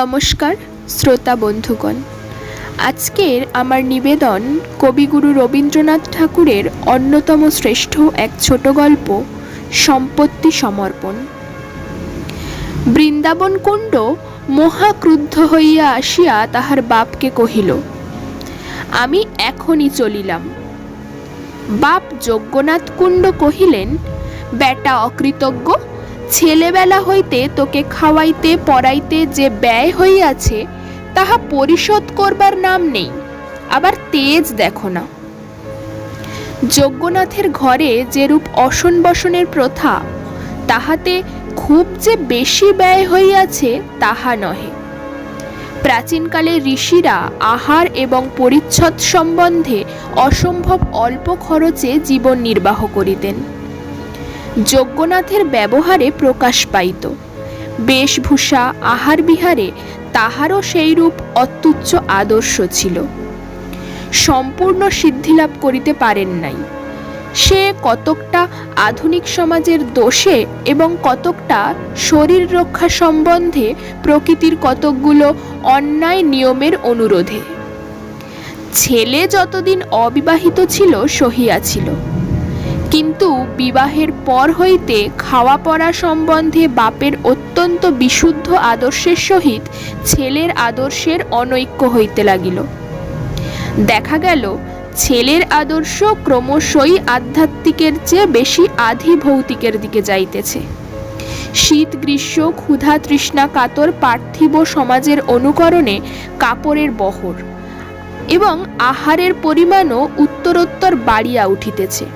নমস্কার, শ্রোতা বন্ধুগণ। আজকের আমার নিবেদন কবিগুরু রবীন্দ্রনাথ ঠাকুরের অন্যতম শ্রেষ্ঠ এক ছোট গল্প, সম্পত্তি সমর্পণ। বৃন্দাবন কুণ্ড মহাক্রুদ্ধ হইয়া আসিয়া তাহার বাপকে কহিল, আমি এখনই চলিলাম। বাপ যজ্ঞনাথ কুণ্ড কহিলেন, বেটা অকৃতজ্ঞ ছেলেবেলা হইতে তোকে খাওয়াইতে, পড়াইতে যে ব্যয় হইয়াছে, তাহা পরিশোধ করবার নাম নেই। আবার তেজ দেখো না। যজ্ঞনাথের ঘরে যেরূপ অসন বসনের প্রথা, তাহাতে খুব যে বেশি ব্যয় হইয়াছে, তাহা নহে। প্রাচীনকালে ঋষিরা আহার এবং পরিচ্ছদ সম্বন্ধে অসম্ভব অল্প খরচে জীবন নির্বাহ করিতেন। যজ্ঞনাথের ব্যবহারে প্রকাশ পাইত। বেশভূষা আহার বিহারে তাহারও সেইরূপ অত্যুচ্চ আদর্শ ছিল। সম্পূর্ণ সিদ্ধিলাভ করিতে পারেন নাই। সে কতকটা আধুনিক সমাজের দোষে এবং কতকটা শরীর রক্ষা সম্বন্ধে প্রকৃতির কতকগুলো অন্যায় নিয়মের অনুরোধে। ছেলে যতদিন অবিবাহিত ছিল সহিয়াছিল কিন্তু বিবাহের পর হইতে খাওয়া পড়া সম্বন্ধে বাপের অত্যন্ত বিশুদ্ধ আদর্শের সহিত ছেলের আদর্শের অনৈক্য হইতে লাগিল। দেখা গেল, ছেলের আদর্শ ক্রমশই আধ্যাত্মিকের চেয়ে বেশি আধি ভৌতিকের দিকে যাইতেছে। শীত, গ্রীষ্ম, ক্ষুধা, তৃষ্ণা, কাতর, পার্থিব সমাজের অনুকরণে কাপড়ের বহর এবং আহারের পরিমাণও উত্তরোত্তর বাড়িয়া উঠিতেছে।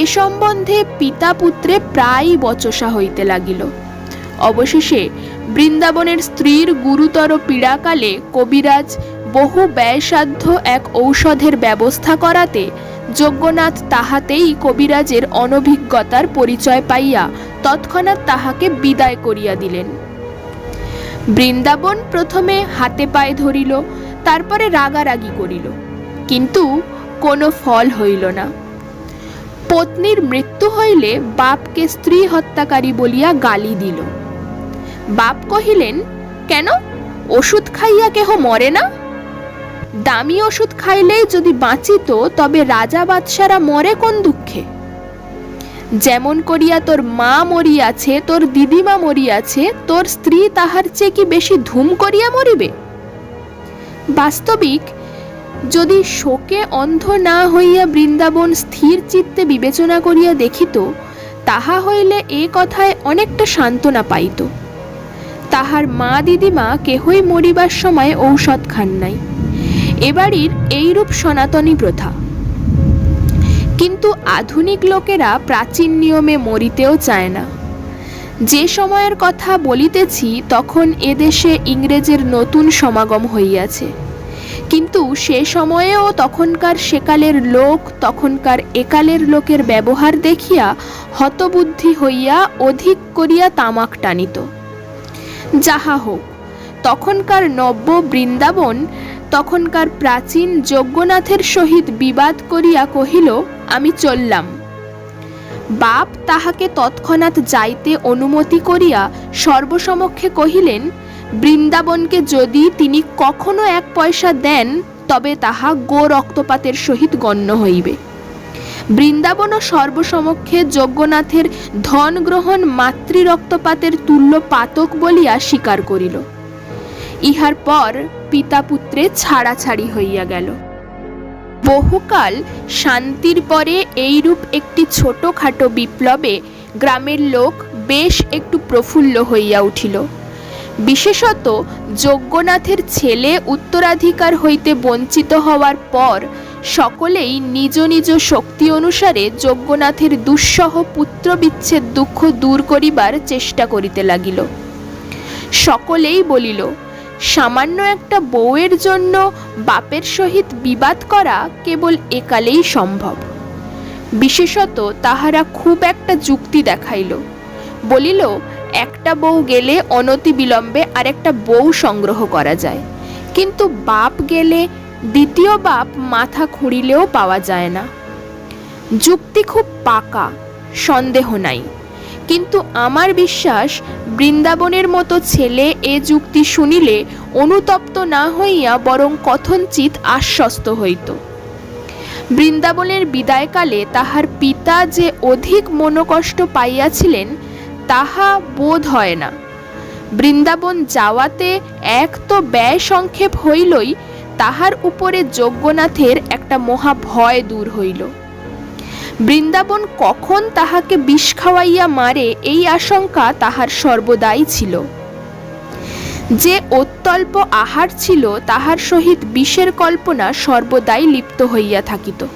এ সম্বন্ধে পিতা পুত্রে প্রায়ই বচসা হইতে লাগিল। অবশেষে বৃন্দাবনের স্ত্রীর গুরুতর পীড়াকালে কবিরাজ বহু ব্যয়সাধ্য এক ঔষধের ব্যবস্থা করাতে যজ্ঞনাথ তাহাতেই কবিরাজের অনভিজ্ঞতার পরিচয় পাইয়া তৎক্ষণাৎ তাহাকে বিদায় করিয়া দিলেন। বৃন্দাবন প্রথমে হাতে পায়ে ধরিল, তারপরে রাগারাগি করিল, কিন্তু কোনো ফল হইল না। পত্নীর মৃত্যু হইলে বাপকে স্ত্রী হত্যাকারী বলিয়া গালি দিল। বাপ কহিলেন, কেন? ওষুধ খাইয়া কেহ মরে না? দামি ওষুধ খাইলেই যদি বাঁচিত, তবে রাজা বাদশারা মরে কোন দুঃখে? যেমন করিয়া তোর মা মরিয়াছে, তোর দিদিমা মরিয়াছে, তোর স্ত্রী তাহার চেয়ে কি বেশি ধুম করিয়া মরিবে? বাস্তবিক যদি শোকে অন্ধ না হইয়া বৃন্দাবন স্থির চিত্তে বিবেচনা করিয়া দেখিত, তাহা হইলে এ কথায় অনেকটা সান্ত্বনা পাইত। তাহার মা দিদিমা কেহই মরিবার সময় ঔষধ খান নাই। এবাড়ির এইরূপ সনাতনী প্রথা। কিন্তু আধুনিক লোকেরা প্রাচীন নিয়মে মরিতেও চায় না। যে সময়ের কথা বলিতেছি, তখন এদেশে ইংরেজের নতুন সমাগম হইয়াছে। কিন্তু সে সময়েও তখনকার সেকালের লোক, তখনকার একালের লোকের ব্যবহার দেখিয়া হতবুদ্ধি হইয়া অধিক করিয়া তামাক টানিত। যাহা হোক, তখনকার নব্য বৃন্দাবন, তখনকার প্রাচীন যজ্ঞনাথের সহিত বিবাদ করিয়া কহিল, আমি চললাম। বাপ তাহাকে তৎক্ষণাৎ যাইতে অনুমতি করিয়া সর্বসমক্ষে কহিলেন বৃন্দাবনকে যদি তিনি কখনো এক পয়সা দেন, তবে তাহা গো রক্তপাতের সহিত গণ্য হইবে। বৃন্দাবন ও সর্বসমক্ষে যজ্ঞনাথের ধন গ্রহণ মাতৃ রক্তপাতের তুল্য পাতক বলিয়া স্বীকার করিল। ইহার পর পিতা পুত্রে ছাড়াছাড়ি হইয়া গেল। বহুকাল শান্তির পরে এইরূপ একটি ছোটখাটো বিপ্লবে গ্রামের লোক বেশ একটু প্রফুল্ল হইয়া উঠিল। বিশেষত যজ্ঞনাথের ছেলে উত্তরাধিকার হইতে বঞ্চিত হওয়ার পর সকলেই নিজ নিজ শক্তি অনুসারে যজ্ঞনাথের দুঃসহ পুত্র বিচ্ছেদ দুঃখ দূর করিবার চেষ্টা করিতে লাগিল। সকলেই বলিল, সামান্য একটা বউয়ের জন্য বাপের সহিত বিবাদ করা কেবল একালেই সম্ভব। বিশেষত তাহারা খুব একটা যুক্তি দেখাইল। বলিল একটা বউ গেলে অনতি বিলম্বে আরেকটা বউ সংগ্রহ করা যায়। কিন্তু বাপ গেলে দ্বিতীয় বাপ মাথা খুঁড়িলেও পাওয়া যায় না। যুক্তি খুব পাকা, সন্দেহ নাই। কিন্তু আমার বিশ্বাস, বৃন্দাবনের মতো ছেলে এ যুক্তি শুনিলে অনুতপ্ত না হইয়া বরং কথঞ্চিত আশ্বস্ত হইত। বৃন্দাবনের বিদায়কালে তাহার পিতা যে অধিক মনোকষ্ট পাইয়াছিলেন তাহা বোধ হয় না। বৃন্দাবন যাওয়াতে এক তো ব্যয় সংক্ষেপ হইলই, তাহার উপরে যজ্ঞনাথের একটা মহা ভয় দূর হইল। বৃন্দাবন কখন তাহাকে বিষ খাওয়াইয়া মারে এই আশঙ্কা তাহার সর্বদাই ছিল। যে অত্যল্প আহার ছিল, তাহার সহিত বিষের কল্পনা সর্বদাই লিপ্ত হইয়া থাকিত।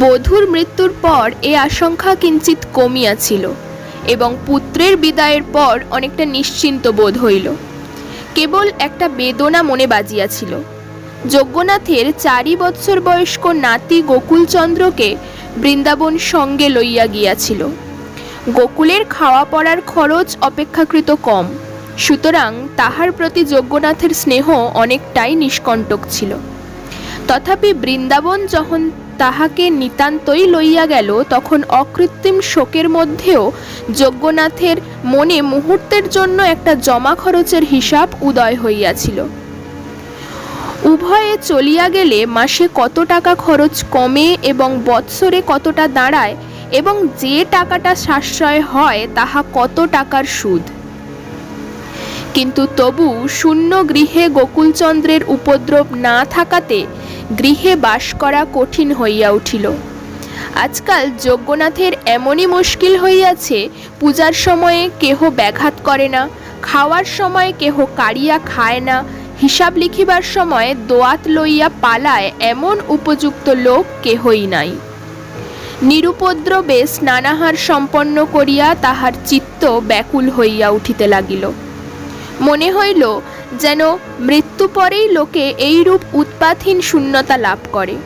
বধূর মৃত্যুর পর এ আশঙ্কা কিঞ্চিত কমিয়াছিল। এবং পুত্রের বিদায়ের পর অনেকটা নিশ্চিন্ত বোধ হইল। কেবল একটা বেদনা মনে বাজিয়াছিল। যজ্ঞনাথের চারি বৎসর বয়স্ক নাতি গোকুলচন্দ্রকে বৃন্দাবন সঙ্গে লইয়া গিয়াছিল। গোকুলের খাওয়া পড়ার খরচ অপেক্ষাকৃত কম, সুতরাং তাহার প্রতি যজ্ঞনাথের স্নেহ অনেকটাই নিষ্কণ্টক ছিল। তথাপি বৃন্দাবন যখন তাহাকে নিতান্তই লইয়া গেল, তখন অকৃত্রিম শোকের মধ্যেও যজ্ঞনাথের মনে মুহূর্তের জন্য একটা জমা খরচের হিসাব উদয় হইয়াছিল। উভয়ে চলিয়া গেলে মাসে কত টাকা খরচ কমে এবং বৎসরে কতটা দাঁড়ায় এবং যে টাকাটা সাশ্রয় হয় তাহা কত টাকার সুদ। কিন্তু তবু শূন্য গৃহে গোকুলচন্দ্রের উপদ্রব না থাকাতে গৃহে বাস করা কঠিন হইয়া উঠিল। আজকাল যজ্ঞনাথের এমনই মুশকিল হইয়াছে, পূজার সময়ে কেহ ব্যাঘাত করে না, খাওয়ার সময় কেহ কাড়িয়া খায় না, হিসাব লিখিবার সময় দোয়াত লইয়া পালায় এমন উপযুক্ত লোক কেহই নাই। নিরুপদ্রবে স্নানাহার সম্পন্ন করিয়া তাহার চিত্ত ব্যাকুল হইয়া উঠিতে লাগিল। মনে হইল যেন মৃত্যু পরেই লোকে এইরূপ উৎপাতহীন শূন্যতা লাভ করে।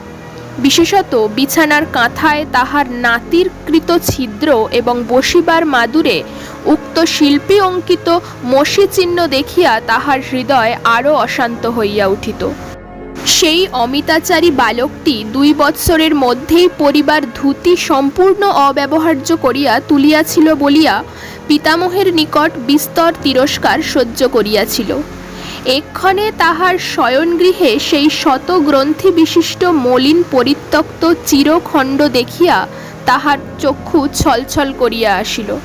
বিশেষত বিছানার কাঁথায় তাহার নাতির কৃত ছিদ্র এবং বসিবার মাদুরে উক্ত শিল্পী অঙ্কিত মসি চিহ্ন দেখিয়া তাহার হৃদয় আরও অশান্ত হইয়া উঠিত। সেই অমিতাচারী বালকটি দুই বৎসরের মধ্যেই পরিবার ধুতি সম্পূর্ণ অব্যবহার্য করিয়া তুলিয়াছিল বলিয়া পিতামহের নিকট বিস্তর তিরস্কার সহ্য করিয়াছিল। এক্ষণে তাহার শয়নগৃহে সেই শত গ্রন্থি বিশিষ্ট মলিন পরিত্যক্ত চিরখণ্ড দেখিয়া তাহার চক্ষু ছলছল করিয়া আসিল।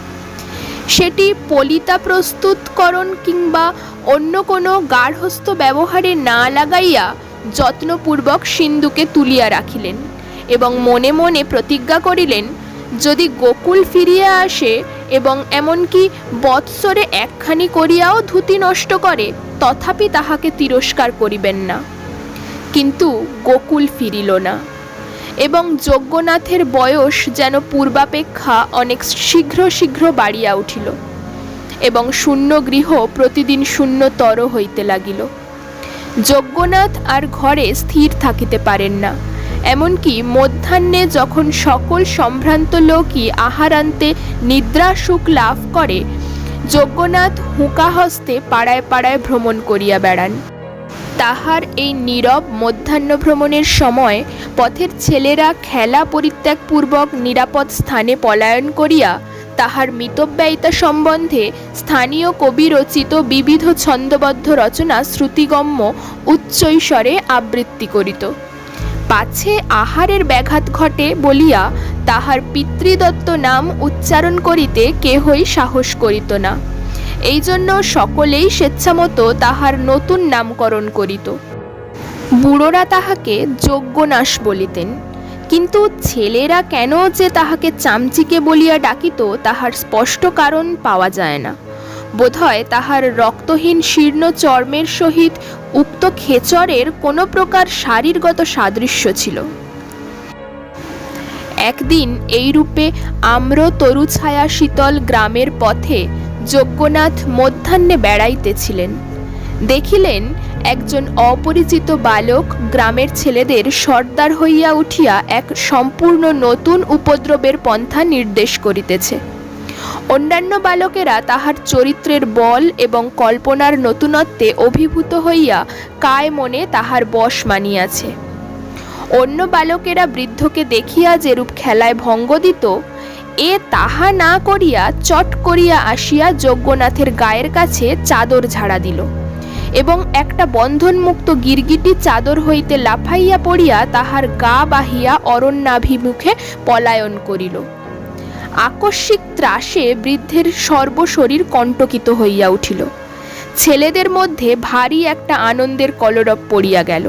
সেটি পলিতা প্রস্তুতকরণ কিংবা অন্য কোনো গার্হস্থ ব্যবহারে না লাগাইয়া যত্নপূর্বক সিন্ধুকে তুলিয়া রাখিলেন এবং মনে মনে প্রতিজ্ঞা করিলেন, যদি গোকুল ফিরিয়া আসে এবং এমনকি বৎসরে একখানি করিয়াও ধুতি নষ্ট করে তথাপি তাহাকে তিরস্কার করিবেন না। কিন্তু গোকুল ফিরিল না। এবং যজ্ঞনাথের বয়স যেন পূর্বাপেক্ষা অনেক শীঘ্র শীঘ্র বাড়িয়া উঠিল এবং শূন্য গৃহ প্রতিদিন শূন্যতর হইতে লাগিল। যজ্ঞনাথ আর ঘরে স্থির থাকিতে পারেন না, এমনকি মধ্যাহ্নে যখন সকল সম্ভ্রান্ত লোকই আহারান্তে নিদ্রা সুখ লাভ করে যজ্ঞনাথ হুঁকা হস্তে পাড়ায় পাড়ায় ভ্রমণ করিয়া বেড়ান। তাহার এই নীরব মধ্যাহ্ন ভ্রমণের সময় পথের ছেলেরা খেলা পরিত্যাগপূর্বক নিরাপদ স্থানে পলায়ন করিয়া তাহার মিতব্যয়িতা সম্বন্ধে স্থানীয় কবি রচিত বিবিধ ছন্দবদ্ধ রচনা শ্রুতিগম্য উচ্চৈস্বরে আবৃত্তি করিত। পাছে আহারের ব্যাঘাত ঘটে বলিয়া তাহার পিতৃদত্ত নাম উচ্চারণ করিতে কেহই সাহস করিত না। এই জন্য সকলেই স্বেচ্ছামতো তাহার নতুন নামকরণ করিত। বুড়োরা তাহাকে যজ্ঞনাশ বলিতেন। কিন্তু ছেলেরা কেন যে তাহাকে চামচিকে বলিয়া ডাকিত তাহার স্পষ্ট কারণ পাওয়া যায় না। বোধহয় তাহার রক্তহীন শীর্ণ চর্মের সহিত উক্ত খেচরের কোনো প্রকার শারীরগত সাদৃশ্য ছিল। একদিন এই রূপে আম্র তরু ছায়া শীতল গ্রামের পথে যজ্ঞনাথ মধ্যাহ্নে বেড়াইতেছিলেন। দেখিলেন একজন অপরিচিত বালক গ্রামের ছেলেদের সর্দার হইয়া উঠিয়া এক সম্পূর্ণ নতুন উপদ্রবের পন্থা নির্দেশ করিতেছে। অন্যান্য বালকেরা তাহার চরিত্রের বল এবং কল্পনার নতুনত্বে অভিভূত হইয়া কায় মনে তাহার বশ মানিয়াছে। অন্য বালকেরা বৃদ্ধকে দেখিয়া যেরূপ খেলায় ভঙ্গ দিত, এ তাহা না করিয়া চট করিয়া আসিয়া যজ্ঞনাথের গায়ের কাছে চাদর ঝাড়া দিল এবং একটা বন্ধনমুক্ত গিরগিটি চাদর হইতে লাফাইয়া পড়িয়া তাহার গা বাহিয়া অরণ্যাভিমুখে পলায়ন করিল। আকস্মিক ত্রাসে বৃদ্ধের সর্বশরীর কণ্টকিত হইয়া উঠিল। ছেলেদের মধ্যে ভারী একটা আনন্দের কলরব পড়িয়া গেল।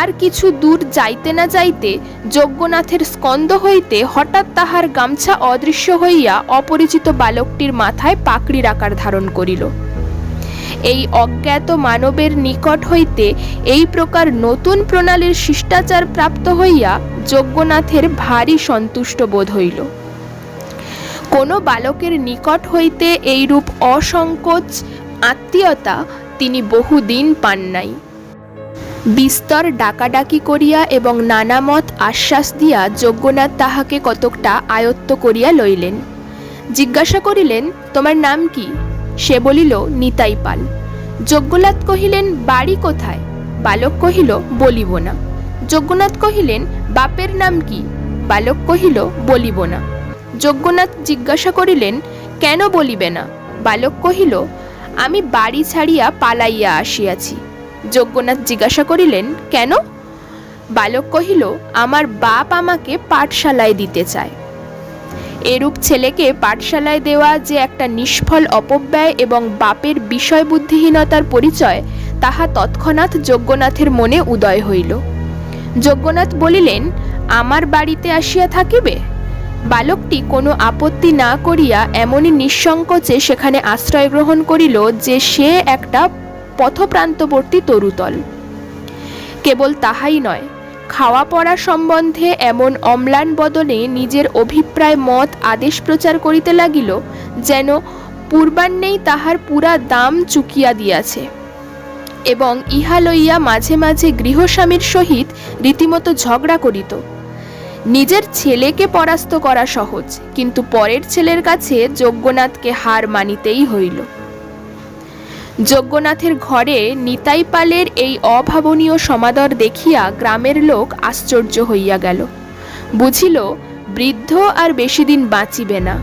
আর কিছু দূর যাইতে না যাইতে যজ্ঞনাথের স্কন্দ হইতে হঠাৎ তাহার গামছা অদৃশ্য হইয়া অপরিচিত বালকটির মাথায় পাকড়ির আকার ধারণ করিল। এই অজ্ঞাত মানবের নিকট হইতে এই প্রকার নতুন প্রণালীর শিষ্টাচার প্রাপ্ত হইয়া যজ্ঞনাথের ভারী সন্তুষ্ট বোধ হইল। কোনো বালকের নিকট হইতে এইরূপ অসংকোচ, আত্মীয়তা তিনি বহুদিন পান নাই। বিস্তর ডাকাডাকি করিয়া এবং নানামত আশ্বাস দিয়া যজ্ঞনাথ তাহাকে কতকটা আয়ত্ত করিয়া লইলেন। জিজ্ঞাসা করিলেন, তোমার নাম কি? সে বলিল, নিতাই পাল। যজ্ঞনাথ কহিলেন, বাড়ি কোথায়? বালক কহিল, বলিব না। যজ্ঞনাথ কহিলেন, বাপের নাম কি? বালক কহিল, বলিব না। যজ্ঞনাথ জিজ্ঞাসা করিলেন, কেন বলিবে না? বালক কহিল, আমি বাড়ি ছাড়িয়া পালাইয়া আসিয়াছি। যজ্ঞনাথ জিজ্ঞাসা করিলেন, কেন? বালক কহিল, আমার বাপ আমাকে পাঠশালায় দিতে চায়। এরূপ ছেলেকে পাঠশালায় দেওয়া যে একটা নিষ্ফল অপব্যয় এবং বাপের বিষয় বুদ্ধিহীনতার পরিচয়, তাহা তৎক্ষণাৎ যজ্ঞনাথের মনে উদয় হইল। যজ্ঞনাথ বলিলেন, আমার বাড়িতে আসিয়া থাকিবে? বালকটি কোনো আপত্তি না করিয়া এমনই নিঃসংকোচে সেখানে আশ্রয় গ্রহণ করিল যে সে একটা পথপ্রান্তবর্তী তরুতল। কেবল তাহাই নয় খাওয়া পড়া সম্বন্ধে এমন অম্লান বদনে নিজের অভিপ্রায় মত আদেশ প্রচার করিতে লাগিল, যেন পূর্বান্নেই তাহার পুরা দাম চুকিয়া দিয়াছে। এবং ইহা লইয়া মাঝে মাঝে গৃহস্বামীর সহিত রীতিমতো ঝগড়া করিত। নিজের ছেলেকে পরাস্ত করা সহজ, কিন্তু পরের ছেলের কাছে যজ্ঞনাথকে হার মানিতেই হইল। যজ্ঞনাথের ঘরে নিতাই পালের এই অভাবনীয় সমাদর দেখিয়া গ্রামের লোক আশ্চর্য হইয়া গেল। বুঝিল, বৃদ্ধ আর বেশি দিন বাঁচিবে না,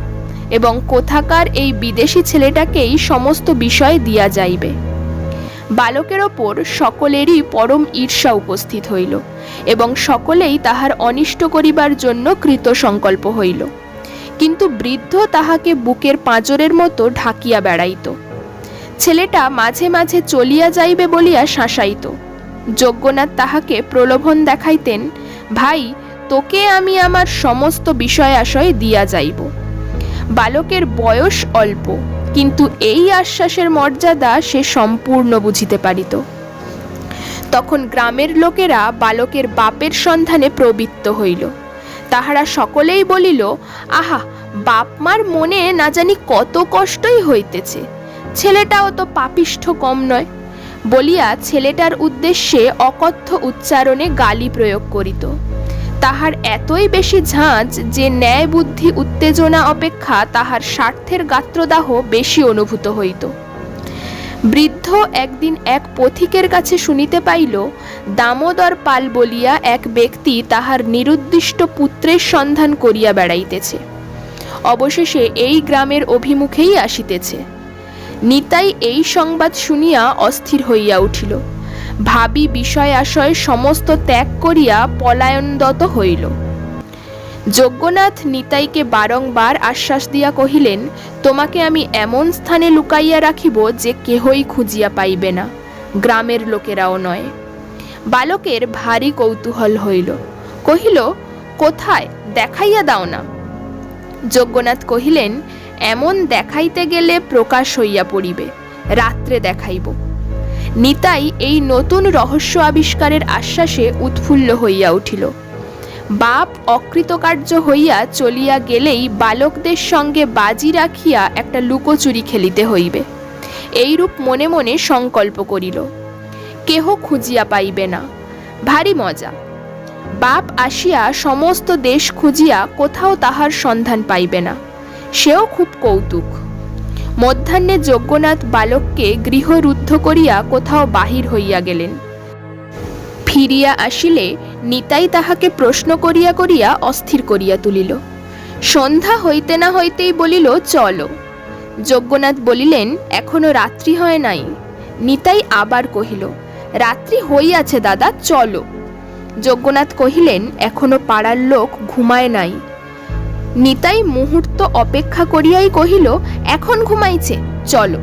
এবং কোথাকার এই বিদেশি ছেলেটাকেই সমস্ত বিষয় দিয়া যাইবে। বালকের ওপর সকলেরই পরম ঈর্ষা উপস্থিত হইল এবং সকলেই তাহার অনিষ্ট করিবার জন্য কৃত সংকল্প হইল। কিন্তু বৃদ্ধ তাহাকে বুকের পাঁজরের মতো ঢাকিয়া বেড়াইত। ছেলেটা মাঝে মাঝে চলিয়া যাইবে বলিয়া শাসাইত। যজ্ঞনাথ তাহাকে প্রলোভন দেখাইতেন, ভাই, তোকে আমি আমার সমস্ত বিষয় আশয় দিয়া যাইব। বালকের বয়স অল্প কিন্তু এই আশ্বাসের মর্যাদা সে সম্পূর্ণ বুঝিতে পারিত। তখন গ্রামের লোকেরা বালকের বাপের সন্ধানে প্রবৃত্ত হইল। তাহারা সকলেই বলিল, আহা, বাপ মার মনে না জানি কত কষ্টই হইতেছে। ছেলেটাও তো পাপিষ্ঠ কম নয়। বলিয়া ছেলেটার উদ্দেশ্যে অকথ্য উচ্চারণে গালি প্রয়োগ করিত। তাহার এতই বেশি ঝাঁজ যে ন্যায় বুদ্ধি উত্তেজনা অপেক্ষা তাহার স্বার্থের গাত্রদাহ বেশি অনুভূত হইত। বৃদ্ধ একদিন এক পথিকের কাছে শুনিতে পাইল, দামোদর পাল বলিয়া এক ব্যক্তি তাহার নিরুদ্দিষ্ট পুত্রের সন্ধান করিয়া বেড়াইতেছে। অবশেষে এই গ্রামের অভিমুখেই আসিতেছে। নিতাই এই সংবাদ শুনিয়া অস্থির হইয়া উঠিল। ভাবি বিষয় আশয় সমস্ত ত্যাগ করিয়া পলায়নদত হইল। যজ্ঞনাথ নিতাইকে বারংবার আশ্বাস দিয়া কহিলেন, তোমাকে আমি এমন স্থানে লুকাইয়া রাখিব যে কেহই খুঁজিয়া পাইবে না, গ্রামের লোকেরাও নয়। বালকের ভারী কৌতূহল হইল। কহিল, কোথায়? দেখাইয়া দাও না। যজ্ঞনাথ কহিলেন, এমন দেখাইতে গেলে প্রকাশ হইয়া পড়িবে, রাত্রে দেখাইব। নিতাই এই নতুন রহস্য আবিষ্কারের আশ্বাসে উৎফুল্ল হইয়া উঠিল। বাপ অকৃতকার্য হইয়া চলিয়া গেলেই বালকদের সঙ্গে বাজি রাখিয়া একটা লুকোচুরি খেলিতে হইবে। এইরূপ মনে মনে সংকল্প করিল। কেহ খুঁজিয়া পাইবে না। ভারী মজা। বাপ আসিয়া সমস্ত দেশ খুঁজিয়া কোথাও তাহার সন্ধান পাইবে না। সেও খুব কৌতুক। মধ্যাহ্নে যজ্ঞনাথ বালককে গৃহরুদ্ধ করিয়া কোথাও বাহির হইয়া গেলেন। ফিরিয়া আসিলে নিতাই তাহাকে প্রশ্ন করিয়া করিয়া অস্থির করিয়া তুলিল। সন্ধ্যা হইতে না হইতেই বলিল, চলো। যজ্ঞনাথ বলিলেন, এখনও রাত্রি হয় নাই। নিতাই আবার কহিল, রাত্রি হইয়াছে দাদা, চলো। যজ্ঞনাথ কহিলেন, এখনও পাড়ার লোক ঘুমায় নাই। নিতাই মুহূর্ত অপেক্ষা করিয়াই কহিল, এখন ঘুমাইছে, চলো।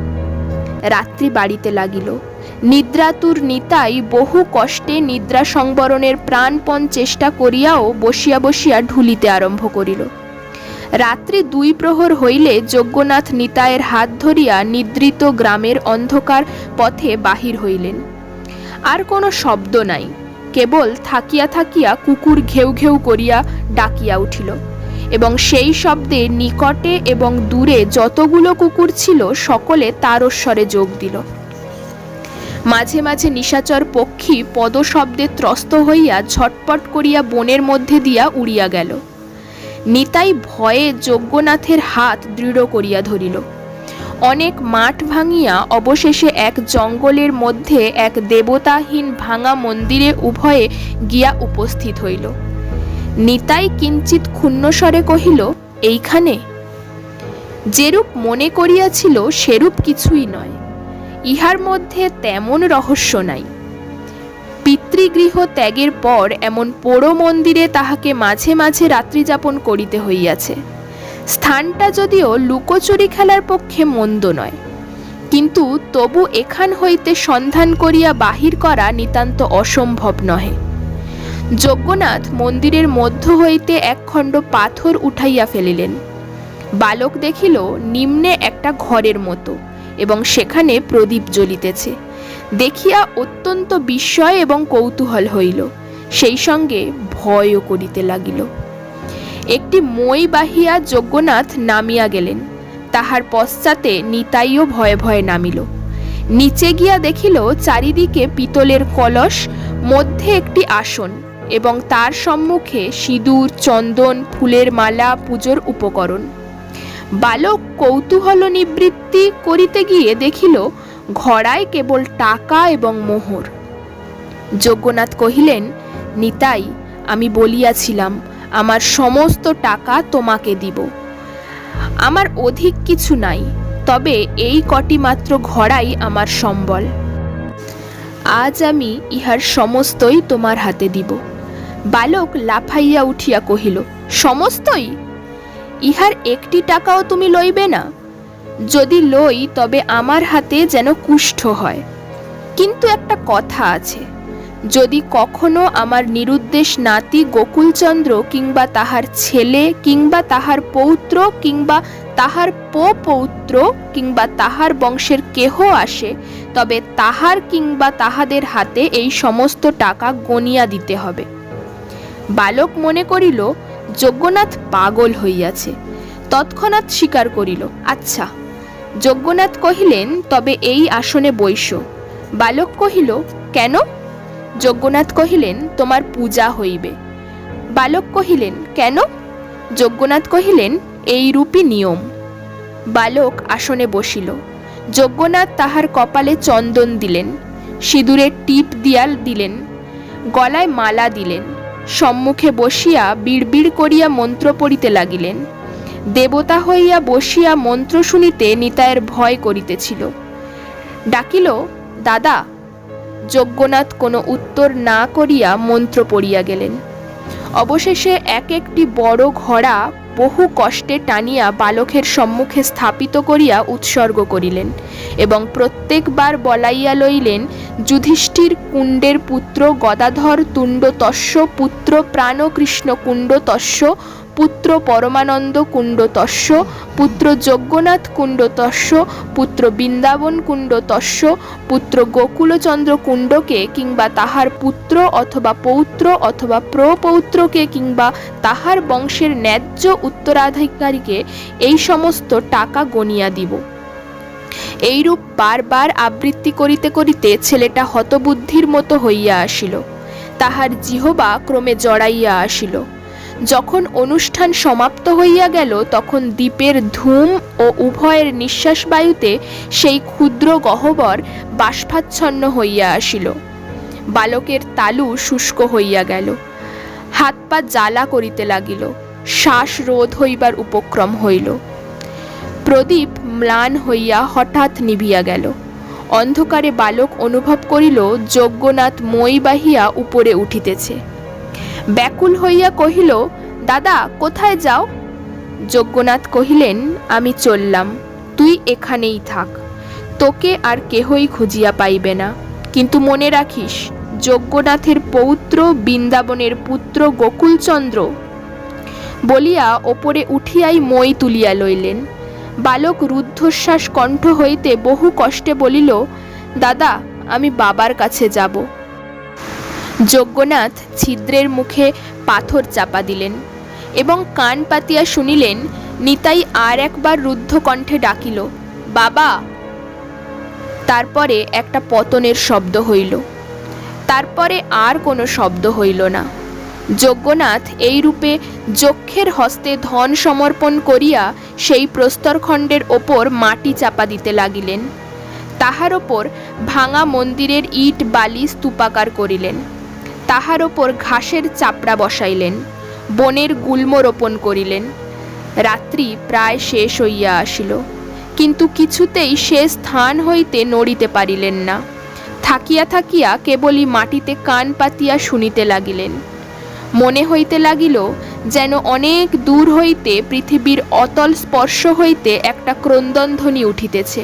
রাত্রি বাড়িতে লাগিল। নিদ্রাতুর নিতাই বহু কষ্টে নিদ্রা সংবরণের প্রাণপণ চেষ্টা করিয়াও বসিয়া বসিয়া ঢুলিতে আরম্ভ করিল। রাত্রি দুই প্রহর হইলে যজ্ঞনাথ নিতায়ের হাত ধরিয়া নিদ্রিত গ্রামের অন্ধকার পথে বাহির হইলেন। আর কোনো শব্দ নাই, কেবল থাকিয়া থাকিয়া কুকুর ঘেউ ঘেউ করিয়া ডাকিয়া উঠিল। এবং সেই শব্দে নিকটে এবং দূরে যতগুলো কুকুর ছিল, সকলে তারস্বরে যোগ দিল। মাঝে মাঝে নিশাচর পক্ষী পদশব্দে ত্রস্ত হইয়া ঝটপট করিয়া বনের মধ্যে দিয়া উড়িয়া গেল। নিতাই ভয়ে যজ্ঞনাথের হাত দৃঢ় করিয়া ধরিল। অনেক মাঠ ভাঙিয়া অবশেষে এক জঙ্গলের মধ্যে এক দেবতাহীন ভাঙা মন্দিরে উভয়ে গিয়া উপস্থিত হইল। নিতাই কিঞ্চিত ক্ষুণ্ণস্বরে কহিল, এইখানে? যেরূপ মনে করিয়াছিল, সেরূপ কিছুই নয়। ইহার মধ্যে তেমন রহস্য নাই। পিতৃগৃহ ত্যাগের পর এমন পোড়ো মন্দিরে তাহাকে মাঝে মাঝে রাত্রিযাপন করিতে হইয়াছে। স্থানটা যদিও লুকোচুরি খেলার পক্ষে মন্দ নয়। কিন্তু তবু এখান হইতে সন্ধান করিয়া বাহির করা নিতান্ত অসম্ভব নহে। যজ্ঞনাথ মন্দিরের মধ্য হইতে একখণ্ড পাথর উঠাইয়া ফেলিলেন। বালক দেখিল, নিম্নে একটা ঘরের মতো এবং সেখানে প্রদীপ জ্বলিতেছে। দেখিয়া অত্যন্ত বিস্ময় এবং কৌতূহল হইল। সেই সঙ্গে ভয়ও করিতে লাগিল। একটি মই বাহিয়া যজ্ঞনাথ নামিয়া গেলেন। তাহার পশ্চাতে নিতাইও ভয়ে ভয়ে নামিল। নিচে গিয়া দেখিল, চারিদিকে পিতলের কলস, মধ্যে একটি আসন। এবং তার সম্মুখে সিঁদুর, চন্দন, ফুলের মালা, পুজোর উপকরণ। বালক কৌতূহল নিবৃত্তি করিতে গিয়ে দেখিল, ঘড়ায় কেবল টাকা এবং মোহর। যজ্ঞনাথ কহিলেন, নিতাই, আমি বলিয়াছিলাম, আমার সমস্ত টাকা তোমাকে দিব। আমার অধিক কিছু নাই, তবে এই কটি মাত্র ঘড়াই আমার সম্বল। আজ আমি ইহার সমস্তই তোমার হাতে দিব। বালক লাফাইয়া উঠিয়া কহিল, সমস্তই? ইহার একটি টাকাও তুমি লইবে না। যদি লই, তবে আমার হাতে যেন কুষ্ঠ হয়। কিন্তু একটা কথা আছে, যদি কখনো আমার নিরুদ্দেশ নাতি গোকুলচন্দ্র কিংবা তাহার ছেলে কিংবা তাহার পৌত্র কিংবা তাহার পৌত্র কিংবা তাহার বংশের কেহ আসে, তবে তাহার কিংবা তাহাদের হাতে এই সমস্ত টাকা গনিয়া দিতে হবে। বালক মনে করিল, যজ্ঞনাথ পাগল হইয়াছে। তৎক্ষণাৎ স্বীকার করিল আচ্ছা। যজ্ঞনাথ কহিলেন, তবে এই আসনে বৈশ বালক কহিল, কেন? যজ্ঞনাথ কহিলেন, তোমার পূজা হইবে। বালক কহিলেন, কেন? যজ্ঞনাথ কহিলেন, এই রূপী নিয়ম। বালক আসনে বসিল। যজ্ঞনাথ তাহার কপালে চন্দন দিলেন, সিঁদুরের টিপ দিয়াল দিলেন, গলায় মালা দিলেন। সম্মুখে বসিয়া বিড়বিড় করিয়া মন্ত্র পড়িতে লাগিলেন। দেবতা হইয়া বসিয়া মন্ত্র শুনিতে নিতায়ের ভয় করিতেছিল। ডাকিল, দাদা, যজ্ঞনাথ কোনো উত্তর না করিয়া মন্ত্র পড়িয়া গেলেন। অবশেষে এক একটি বড় ঘোড়া বহু কষ্টে টানিয়া বালকের সম্মুখে স্থাপিত করিয়া উৎসর্গ করিলেন এবং প্রত্যেকবার বলাইয়া লইলেন, যুধিষ্ঠির কুণ্ডের পুত্র গদাধর, তুণ্ড তস্য, পুত্র প্রাণকৃষ্ণ কুণ্ড তস্য পুত্র পরমানন্দ কুণ্ড তস্য, পুত্র যজ্ঞনাথ কুণ্ড তস্য, পুত্র বৃন্দাবন কুণ্ড তস্য, পুত্র গোকুলচন্দ্র কুণ্ডকে কিংবা তাহার পুত্র অথবা পৌত্র অথবা প্রপৌত্রকে কিংবা তাহার বংশের ন্যায্য উত্তরাধিকারীকে এই সমস্ত টাকা গনিয়া দিব। এইরূপ বারবার আবৃত্তি করিতে করিতে ছেলেটা হতবুদ্ধির মতো হইয়া আসিল। তাহার জিহবা ক্রমে জড়াইয়া আসিল। যখন অনুষ্ঠান সমাপ্ত হইয়া গেল, তখন দ্বীপের ধূম ও উভয়ের নিঃশ্বাস বায়ুতে সেই ক্ষুদ্র গহ্বর বাষ্পাচ্ছন্ন হইয়া আসিল। বালকের তালু শুষ্ক হইয়া গেল। হাত পা জ্বালা করিতে লাগিল। শ্বাস রোধ হইবার উপক্রম হইল। প্রদীপ ম্লান হইয়া হঠাৎ নিভিয়া গেল। অন্ধকারে বালক অনুভব করিল, যজ্ঞনাথ মই বাহিয়া উপরে উঠিতেছে। ব্যাকুল হইয়া কহিল, দাদা, কোথায় যাও? যজ্ঞনাথ কহিলেন, আমি চললাম, তুই এখানেই থাক। তোকে আর কেহই খুঁজিয়া পাইবে না। কিন্তু মনে রাখিস, যজ্ঞনাথের পৌত্র বৃন্দাবনের পুত্র গোকুলচন্দ্র বলিয়া ওপরে উঠিয়াই মই তুলিয়া লইলেন। বালক রুদ্ধশ্বাস কণ্ঠ হইতে বহু কষ্টে বলিল, দাদা, আমি বাবার কাছে যাব। যজ্ঞনাথ ছিদ্রের মুখে পাথর চাপা দিলেন এবং কান পাতিয়া শুনিলেন, নিতাই আর একবার রুদ্ধ কণ্ঠে ডাকিল, বাবা! তারপরে একটা পতনের শব্দ হইল। তারপরে আর কোনো শব্দ হইল না। যজ্ঞনাথ এই রূপে যক্ষের হস্তে ধন সমর্পণ করিয়া সেই প্রস্তরখণ্ডের ওপর মাটি চাপা দিতে লাগিলেন। তাহার ওপর ভাঙা মন্দিরের ইট বালি স্তূপাকার করিলেন। তাহার ওপর ঘাসের চাপড়া বসাইলেন, বনের গুল্ম রোপণ করিলেন। রাত্রি প্রায় শেষ হইয়া আসিল, কিন্তু কিছুতেই সে স্থান হইতে নড়িতে পারিলেন না। থাকিয়া থাকিয়া কেবলই মাটিতে কান পাতিয়া শুনিতে লাগিলেন। মনে হইতে লাগিল যেন অনেক দূর হইতে পৃথিবীর অতল স্পর্শ হইতে একটা ক্রন্দনধ্বনি উঠিতেছে।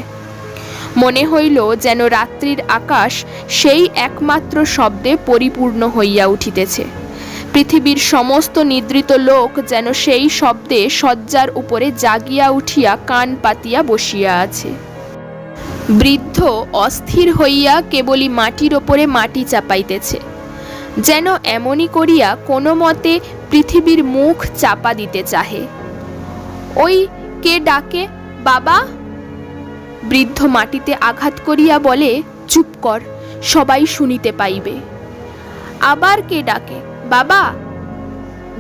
মনে হইল যেন রাত্রির আকাশ সেই একমাত্র শব্দে পরিপূর্ণ হইয়া উঠিতেছে। পৃথিবীর সমস্ত নিদ্রিত লোক যেন সেই শব্দে শয্যার উপরে জাগিয়া উঠিয়া কান পাতিয়া বসিয়া আছে। বৃদ্ধ অস্থির হইয়া কেবলই মাটির ওপরে মাটি চাপাইতেছে। যেন এমনই করিয়া কোনো মতে পৃথিবীর মুখ চাপা দিতে চাহে। ওই কে ডাকে? বাবা? বৃদ্ধ মাটিতে আঘাত করিয়া বলে, চুপ কর, সবাই শুনিতে পাইবে। আবার কে ডাকে, বাবা?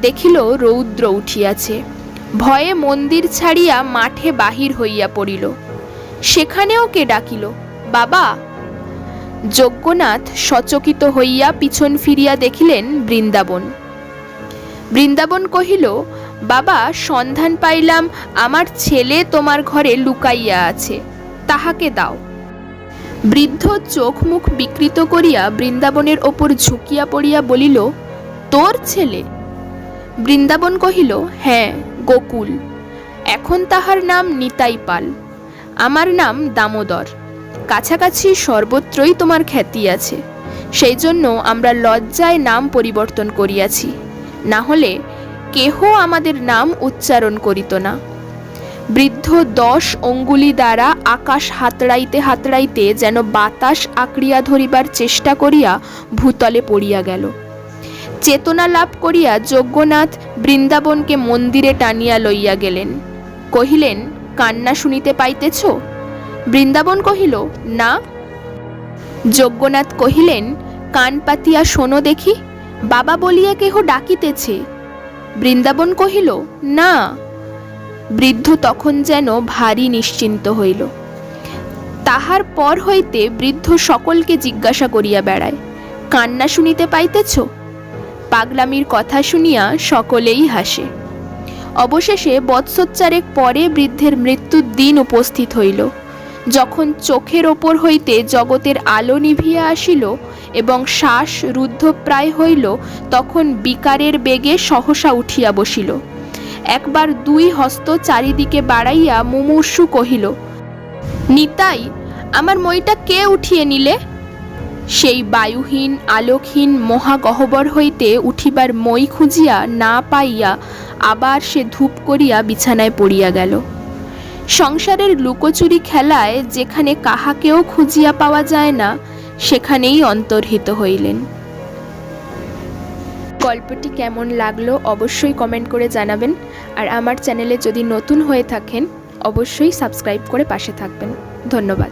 দেখিল রৌদ্র উঠিয়াছে। ভয়ে মন্দির ছাড়িয়া মাঠে বাহির হইয়া পড়িল। সেখানেও কে ডাকিল, বাবা? যজ্ঞনাথ সচকিত হইয়া পিছন ফিরিয়া দেখিলেন বৃন্দাবন। বৃন্দাবন কহিল, বাবা, সন্ধান পাইলাম, আমার ছেলে তোমার ঘরে লুকাইয়া আছে। তাহাকে দাও। বৃদ্ধ চোখ মুখ বিকৃত করিয়া বৃন্দাবনের ওপর ঝুঁকিয়া পড়িয়া বলিল, তোর ছেলে? বৃন্দাবন কহিল হ্যাঁ গোকুল। এখন তাহার নাম নিতাই পাল আমার নাম দামোদর। কাছাকাছি সর্বত্রই তোমার খ্যাতি আছে। সেই জন্য আমরা লজ্জায় নাম পরিবর্তন করিয়াছি। না হলে কেহ আমাদের নাম উচ্চারণ করিত না। বৃদ্ধ দশ অঙ্গুলি দ্বারা আকাশ হাতড়াইতে হাতড়াইতে যেন বাতাস আঁকড়িয়া ধরিবার চেষ্টা করিয়া ভূতলে পড়িয়া গেল। চেতনা লাভ করিয়া যজ্ঞনাথ বৃন্দাবনকে মন্দিরে টানিয়া লইয়া গেলেন। কহিলেন, কান্না শুনিতে পাইতেছ? বৃন্দাবন কহিল, না। যজ্ঞনাথ কহিলেন, কান পাতিয়া শোনো দেখি, বাবা বলিয়া কেহ ডাকিতেছে? বৃন্দাবন কহিল, না। বৃদ্ধ তখন যেন ভারী নিশ্চিন্ত হইল। তাহার পর হইতে বৃদ্ধ সকলকে জিজ্ঞাসা করিয়া বেড়ায়, কান্না শুনিতে পাইতেছ? পাগলামির কথা শুনিয়া সকলেই হাসে। অবশেষে বৎসোচ্চারেক পরে বৃদ্ধের মৃত্যুর দিন উপস্থিত হইল। যখন চোখের ওপর হইতে জগতের আলো নিভিয়া আসিল এবং শ্বাস রুদ্ধপ্রায় হইল, তখন বিকারের বেগে সহসা উঠিয়া বসিল। একবার দুই হস্ত চারিদিকে বাড়াইয়া মুমূর্ষু কহিল, নিতাই, আমার মইটা কে উঠিয়ে নিলে? সেই বায়ুহীন, আলোকহীন মহাগহ্বর হইতে উঠিবার মই খুঁজিয়া না পাইয়া আবার সে ধূপ করিয়া বিছানায় পড়িয়া গেল। সংসারের লুকোচুরি খেলায় যেখানে কাহাকেও খুঁজিয়া পাওয়া যায় না, সেখানেই অন্তর্হিত হইলেন। গল্পটি কেমন লাগল অবশ্যই কমেন্ট করে জানাবেন। আর আমার চ্যানেলে যদি নতুন হয়ে থাকেন, অবশ্যই সাবস্ক্রাইব করে পাশে থাকবেন। ধন্যবাদ।